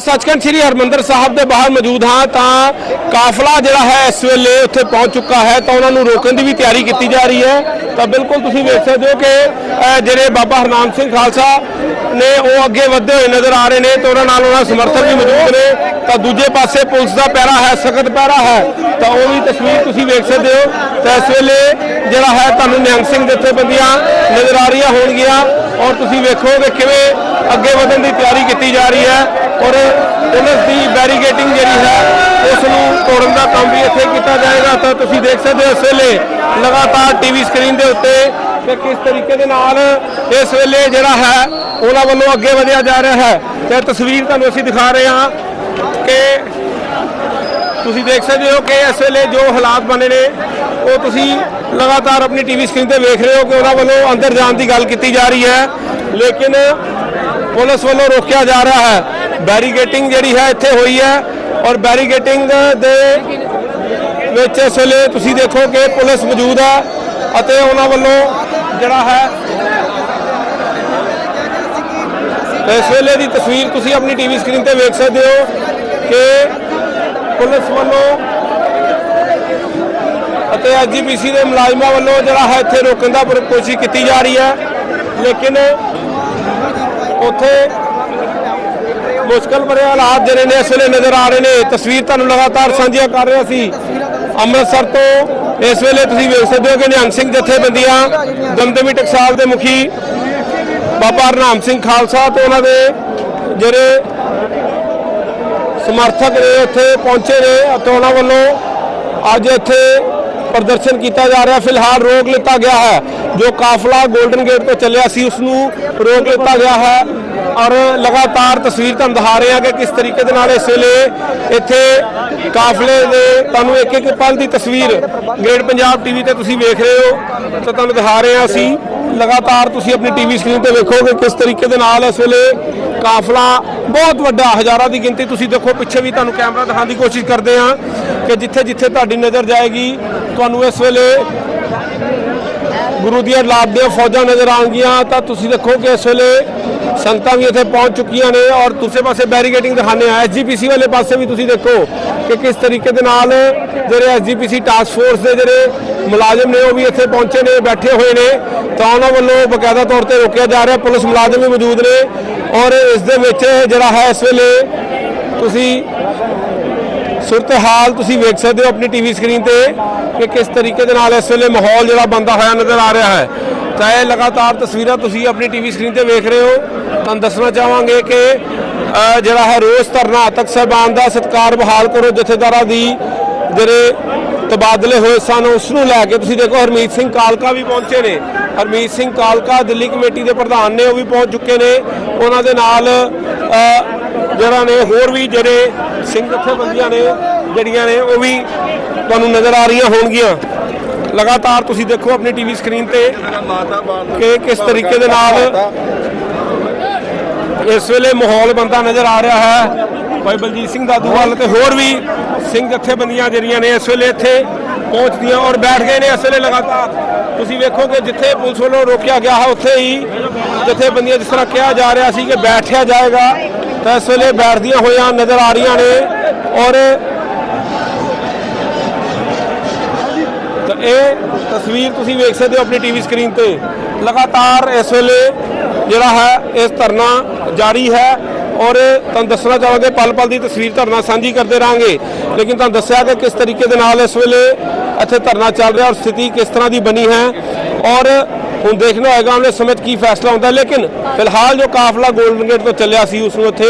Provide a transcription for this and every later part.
ਸੱਚਖੰਡ ਸ੍ਰੀ ਹਰਮੰਦਰ ਸਾਹਿਬ ਦੇ ਬਾਹਰ ਮੌਜੂਦ ਹਾਂ ਤਾਂ ਕਾਫਲਾ ਜਿਹੜਾ ਹੈ ਇਸ ਵੇਲੇ ਉੱਥੇ ਪਹੁੰਚ ਚੁੱਕਾ ਹੈ ਤਾਂ ਉਹਨਾਂ ਨੂੰ ਰੋਕਣ ਦੀ ਵੀ ਤਿਆਰੀ ਕੀਤੀ ਜਾ ਰਹੀ ਹੈ। ਤਾਂ ਬਿਲਕੁਲ ਤੁਸੀਂ ਵੇਖ ਸਕਦੇ ਹੋ ਕਿ ਜਿਹੜੇ ਬਾਬਾ ਹਰਨਾਮ ਸਿੰਘ ਖਾਲਸਾ ਨੇ ਉਹ ਅੱਗੇ ਵਧਦੇ ਹੋਏ ਨਜ਼ਰ ਆ ਰਹੇ ਨੇ ਤੇ ਉਹਨਾਂ ਨਾਲ ਉਹਨਾਂ ਸਮਰਥਕ ਵੀ ਮੌਜੂਦ ਨੇ। ਤਾਂ ਦੂਜੇ ਪਾਸੇ ਪੁਲਿਸ ਦਾ ਪਹਿਰਾ ਹੈ, ਸਖਤ ਪਹਿਰਾ ਹੈ, ਤਾਂ ਉਹ ਵੀ ਤਸਵੀਰ ਤੁਸੀਂ ਵੇਖ ਸਕਦੇ ਹੋ। ਤਾਂ ਇਸ ਵੇਲੇ ਜਿਹੜਾ ਹੈ ਤੁਹਾਨੂੰ ਨਿਹੰਗ ਸਿੰਘ ਜਥੇਬੰਦੀਆਂ ਨਜ਼ਰ ਆ ਰਹੀਆਂ ਹੋਣਗੀਆਂ ਔਰ ਤੁਸੀਂ ਵੇਖੋਗੇ ਕਿਵੇਂ ਅੱਗੇ ਵਧਣ ਦੀ ਤਿਆਰੀ ਕੀਤੀ ਜਾ ਰਹੀ ਹੈ। ਔਰ ਪੁਲਿਸ ਦੀ ਬੈਰੀਗੇਟਿੰਗ ਜਿਹੜੀ ਹੈ ਉਸ ਨੂੰ ਤੋੜਨ ਦਾ ਕੰਮ ਵੀ ਇੱਥੇ ਕੀਤਾ ਜਾਏਗਾ। ਤਾਂ ਤੁਸੀਂ ਦੇਖ ਸਕਦੇ ਹੋ ਇਸ ਵੇਲੇ ਲਗਾਤਾਰ ਟੀਵੀ ਸਕਰੀਨ ਦੇ ਉੱਤੇ ਕਿ ਕਿਸ ਤਰੀਕੇ ਦੇ ਨਾਲ ਇਸ ਵੇਲੇ ਜਿਹੜਾ ਹੈ, ਉਹਨਾਂ ਵੱਲੋਂ ਅੱਗੇ ਵਧਿਆ ਜਾ ਰਿਹਾ ਹੈ। ਤੇ ਤਸਵੀਰ ਤੁਹਾਨੂੰ ਅਸੀਂ ਦਿਖਾ ਰਹੇ ਹਾਂ ਕਿ ਤੁਸੀਂ ਦੇਖ ਸਕਦੇ ਹੋ ਕਿ ਇਸ ਵੇਲੇ ਜੋ ਹਾਲਾਤ ਬਣੇ ਨੇ, ਉਹ ਤੁਸੀਂ ਲਗਾਤਾਰ ਆਪਣੀ ਟੀਵੀ ਸਕਰੀਨ ਤੇ ਵੇਖ ਰਹੇ ਹੋ ਕਿ ਉਹਨਾਂ ਵੱਲੋਂ ਅੰਦਰ ਜਾਣ ਦੀ ਗੱਲ ਕੀਤੀ ਜਾ ਰਹੀ ਹੈ। ਲੇਕਿਨ ਪੁਲਿਸ ਵੱਲੋਂ ਰੋਕਿਆ ਜਾ ਰਿਹਾ ਹੈ। ਬੈਰੀਗੇਟਿੰਗ ਜਿਹੜੀ ਹੈ ਇੱਥੇ ਹੋਈ ਹੈ ਔਰ ਬੈਰੀਗੇਟਿੰਗ ਦੇ ਵਿੱਚ ਇਸ ਵੇਲੇ ਤੁਸੀਂ ਦੇਖੋ ਕਿ ਪੁਲਿਸ ਮੌਜੂਦ ਹੈ ਅਤੇ ਉਹਨਾਂ ਵੱਲੋਂ ਜਿਹੜਾ ਹੈ ਇਸ ਵੇਲੇ ਦੀ ਤਸਵੀਰ ਤੁਸੀਂ ਆਪਣੀ ਟੀਵੀ ਸਕਰੀਨ ਤੇ ਵੇਖ ਸਕਦੇ ਹੋ ਕਿ ਪੁਲਿਸ ਵੱਲੋਂ ਅਤੇ ਐਜੀਪੀਸੀ ਦੇ ਮੁਲਾਜ਼ਮਾਂ ਵੱਲੋਂ ਜਿਹੜਾ ਹੈ ਇੱਥੇ ਰੋਕਣ ਦਾ ਕੋਸ਼ਿਸ਼ ਕੀਤੀ ਜਾ ਰਹੀ ਹੈ। ਲੇਕਿਨ ਉੱਥੇ ਮੁਸ਼ਕਲ ਭਰੇ ਹਾਲਾਤ ਜਿਹੜੇ ਨੇ ਇਸ ਵੇਲੇ ਨਜ਼ਰ ਆ ਰਹੇ ਨੇ। ਤਸਵੀਰ ਤੁਹਾਨੂੰ ਲਗਾਤਾਰ ਸਾਂਝੀਆਂ ਕਰ ਰਿਹਾ ਸੀ। ਅੰਮ੍ਰਿਤਸਰ ਤੋਂ ਇਸ ਵੇਲੇ ਤੁਸੀਂ ਵੇਖ ਸਕਦੇ ਹੋ ਕਿ ਨਿਹੰਗ ਸਿੰਘ ਜਥੇਬੰਦੀਆਂ, ਦਮਦਮੀ ਟਕਸਾਲ ਦੇ ਮੁਖੀ, ਬਾਬਾ ਹਰਨਾਮ ਸਿੰਘ ਖਾਲਸਾ ਤੇ ਉਹਨਾਂ ਦੇ ਜਿਹੜੇ ਸਮਰਥਕ ਨੇ, ਉੱਥੇ ਪਹੁੰਚੇ ਨੇ ਅਤੇ ਉਹਨਾਂ ਵੱਲੋਂ ਅੱਜ ਇੱਥੇ ਪ੍ਰਦਰਸ਼ਨ ਕੀਤਾ ਜਾ ਰਿਹਾ। ਫਿਲਹਾਲ ਰੋਕ ਲਿੱਤਾ ਗਿਆ ਹੈ। ਜੋ ਕਾਫਲਾ 골ਡਨ ਗੇਟ ਤੋਂ ਚੱਲਿਆ ਸੀ ਉਸ ਨੂੰ ਰੋਕ ਲਿੱਤਾ ਗਿਆ ਹੈ। ਔਰ ਲਗਾਤਾਰ ਤਸਵੀਰ ਤੁਹਾਨੂੰ ਦਿਖਾ ਰਹੇ ਹਾਂ ਕਿ ਕਿਸ ਤਰੀਕੇ ਦੇ ਨਾਲ ਇਸ ਵੇਲੇ ਇੱਥੇ ਕਾਫਲੇ ਦੇ ਤੁਹਾਨੂੰ ਇੱਕ ਇੱਕ ਪਲ ਦੀ ਤਸਵੀਰ ਗ੍ਰੇਟ ਪੰਜਾਬ ਟੀਵੀ ਤੇ ਤੁਸੀਂ ਵੇਖ ਰਹੇ ਹੋ। ਤਾਂ ਤੁਹਾਨੂੰ ਦਿਖਾ ਰਹੇ ਹਾਂ ਅਸੀਂ ਲਗਾਤਾਰ ਤੁਸੀਂ ਆਪਣੀ ਟੀਵੀ ਸਕਰੀਨ ਤੇ ਵੇਖੋਗੇ ਕਿਸ ਤਰੀਕੇ ਦੇ ਨਾਲ ਇਸ ਵੇਲੇ ਕਾਫਲਾ ਬਹੁਤ ਵੱਡਾ ਹਜ਼ਾਰਾਂ ਦੀ ਗਿਣਤੀ ਤੁਸੀਂ ਦੇਖੋ, ਪਿੱਛੇ ਵੀ ਤੁਹਾਨੂੰ ਕੈਮਰਾ ਦਿਖਾਉਣ ਦੀ ਕੋਸ਼ਿਸ਼ ਕਰਦੇ ਹਾਂ ਕਿ ਜਿੱਥੇ ਜਿੱਥੇ ਤੁਹਾਡੀ ਨਜ਼ਰ ਜਾਏਗੀ, ਤੁਹਾਨੂੰ ਇਸ ਵੇਲੇ ਗੁਰੂ ਦੀਆਂ ਲਾਦੀਆਂ ਫੌਜਾਂ ਨਜ਼ਰ ਆਉਣਗੀਆਂ, ਤਾਂ ਤੁਸੀਂ ਦੇਖੋ ਕਿ ਇਸ ਵੇਲੇ ਸੰਗਤਾਂ ਵੀ ਇੱਥੇ ਪਹੁੰਚ ਚੁੱਕੀਆਂ ਨੇ ਔਰ ਦੂਸਰੇ ਪਾਸੇ ਬੈਰੀਗੇਟਿੰਗ ਦਿਖਾਣੇ ਆ। ਐਸਜੀਪੀਸੀ ਵਾਲੇ ਪਾਸੇ ਵੀ ਤੁਸੀਂ ਦੇਖੋ ਕਿ ਕਿਸ ਤਰੀਕੇ ਦੇ ਨਾਲ ਜਿਹੜੇ ਐਸਜੀਪੀਸੀ ਟਾਸਕ ਫੋਰਸ ਦੇ ਜਿਹੜੇ ਮੁਲਾਜ਼ਮ ਨੇ ਉਹ ਵੀ ਇੱਥੇ ਪਹੁੰਚੇ ਨੇ, ਬੈਠੇ ਹੋਏ ਨੇ। ਤਾਂ ਉਹਨਾਂ ਵੱਲੋਂ ਬਕਾਇਦਾ ਤੌਰ ਤੇ ਰੋਕਿਆ ਜਾ ਰਿਹਾ। ਪੁਲਿਸ ਮੁਲਾਜ਼ਮ ਵੀ ਮੌਜੂਦ ਨੇ ਔਰ ਇਸ ਦੇ ਵਿੱਚ ਜਿਹੜਾ ਹੈ ਇਸ ਵੇਲੇ ਤੁਸੀਂ ਸੂਰਤ ਹਾਲ ਤੁਸੀਂ ਵੇਖ ਸਕਦੇ ਹੋ ਆਪਣੀ ਟੀਵੀ ਸਕਰੀਨ ਤੇ ਕਿ ਕਿਸ ਤਰੀਕੇ ਦੇ ਨਾਲ ਇਸ ਵੇਲੇ ਮਾਹੌਲ ਜਿਹੜਾ ਬੰਦਾ ਹੋਇਆ ਨਜ਼ਰ ਆ ਰਿਹਾ ਹੈ। ਚਾਹੇ ਲਗਾਤਾਰ ਤਸਵੀਰਾਂ ਤੁਸੀਂ ਆਪਣੀ ਟੀਵੀ ਸਕਰੀਨ ਤੇ ਵੇਖ ਰਹੇ ਹੋ। ਤੁਹਾਨੂੰ ਦੱਸਣਾ ਚਾਹਾਂਗੇ ਕਿ ਜਿਹੜਾ ਹੈ ਰੋਜ਼ ਧਰਨਾ ਤਖਤ ਸਾਹਿਬਾਨ ਦਾ ਸਤਕਾਰ ਬਹਾਲ ਕਰੋ ਜਥੇਦਾਰਾਂ ਦੀ। ਜਿਹੜੇ ਤਬਾਦਲੇ ਹੋਏ ਸਨ, ਉਸ ਨੂੰ ਲੈ ਕੇ ਤੁਸੀਂ ਦੇਖੋ ਹਰਮੀਤ ਸਿੰਘ ਕਾਲਕਾ ਵੀ ਪਹੁੰਚੇ ਨੇ। ਹਰਮੀਤ ਸਿੰਘ ਕਾਲਕਾ ਦਿੱਲੀ ਕਮੇਟੀ ਦੇ ਪ੍ਰਧਾਨ ਨੇ, ਉਹ ਵੀ ਪਹੁੰਚ ਚੁੱਕੇ ਨੇ। ਉਹਨਾਂ ਦੇ ਨਾਲ ਜਿਹੜਾ ਨੇ ਹੋਰ ਵੀ ਜਿਹੜੇ ਸਿੰਘ ਜਥੇਬੰਦੀਆਂ ਨੇ, ਜਿਹੜੀਆਂ ਨੇ, ਉਹ ਵੀ ਤੁਹਾਨੂੰ ਨਜ਼ਰ ਆ ਰਹੀਆਂ ਹੋਣਗੀਆਂ। ਲਗਾਤਾਰ ਤੁਸੀਂ ਦੇਖੋ ਆਪਣੀ ਟੀਵੀ ਸਕਰੀਨ ਤੇ ਕਿ ਕਿਸ ਤਰੀਕੇ ਦੇ ਨਾਲ ਇਸ ਵੇਲੇ ਮਾਹੌਲ ਬੰਦਾ ਨਜ਼ਰ ਆ ਰਿਹਾ ਹੈ। ਭਾਈ ਬਲਜੀਤ ਸਿੰਘ ਦਾਦੂਵਾਲ ਤੇ ਹੋਰ ਵੀ ਸਿੰਘ ਜਥੇਬੰਦੀਆਂ ਜਿਹੜੀਆਂ ਨੇ ਇਸ ਵੇਲੇ ਇੱਥੇ ਪਹੁੰਚਦੀਆਂ ਔਰ ਬੈਠ ਗਏ ਨੇ ਇਸ ਵੇਲੇ ਲਗਾਤਾਰ। ਤੁਸੀਂ ਵੇਖੋਗੇ ਜਿੱਥੇ ਪੁਲਿਸ ਵੱਲੋਂ ਰੋਕਿਆ ਗਿਆ ਹੈ, ਉੱਥੇ ਹੀ ਜਥੇਬੰਦੀਆਂ ਜਿਸ ਤਰ੍ਹਾਂ ਕਿਹਾ ਜਾ ਰਿਹਾ ਸੀ ਕਿ ਬੈਠਿਆ ਜਾਏਗਾ, ਤਾਂ ਇਸ ਵੇਲੇ ਬੈਠਦੀਆਂ ਹੋਈਆਂ ਨਜ਼ਰ ਆ ਰਹੀਆਂ ਨੇ ਔਰ ਤਾਂ ਇਹ ਤਸਵੀਰ ਤੁਸੀਂ ਵੇਖ ਸਕਦੇ ਹੋ ਆਪਣੀ ਟੀਵੀ ਸਕਰੀਨ ਤੇ। ਲਗਾਤਾਰ ਇਸ ਵੇਲੇ ਜਿਹੜਾ ਹੈ, ਇਸ ਧਰਨਾ ਜਾਰੀ ਹੈ। ਔਰ ਤੁਹਾਨੂੰ ਦੱਸਣਾ ਚਾਹਾਂਗੇ ਪਲ ਪਲ ਦੀ ਤਸਵੀਰ ਧਰਨਾ ਸਾਂਝੀ ਕਰਦੇ ਰਾਂਗੇ ਲੇਕਿਨ ਤੁਹਾਨੂੰ ਦੱਸਿਆ ਕਿ ਕਿਸ ਤਰੀਕੇ ਦੇ ਨਾਲ ਇਸ ਵੇਲੇ ਇੱਥੇ ਧਰਨਾ ਚੱਲ ਰਿਹਾ ਔਰ ਸਥਿਤੀ ਕਿਸ ਤਰ੍ਹਾਂ ਦੀ ਬਣੀ ਹੈ। ਔਰ ਹੁਣ ਦੇਖਣਾ ਹੋਏਗਾ ਉਹਨੇ ਵਾਲੇ ਸਮੇਂ ਕੀ ਫੈਸਲਾ ਹੁੰਦਾ। ਲੇਕਿਨ ਫਿਲਹਾਲ ਜੋ ਕਾਫਲਾ 골ਡਨ ਗੇਟ ਤੋਂ ਚੱਲਿਆ ਸੀ, ਉਸ ਨੂੰ ਇੱਥੇ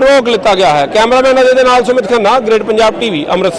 ਰੋਕ ਲਿੱਤਾ ਗਿਆ ਹੈ। ਕੈਮਰਾਮੈਨ ਅਜੇ ਦੇ ਨਾਲ ਸੁਮਿਤ ਖੰਨਾ ਗ੍ਰੇਟ ਪੰਜਾਬ ਟੀਵੀ ਅੰਮ੍ਰਿਤਸਰ।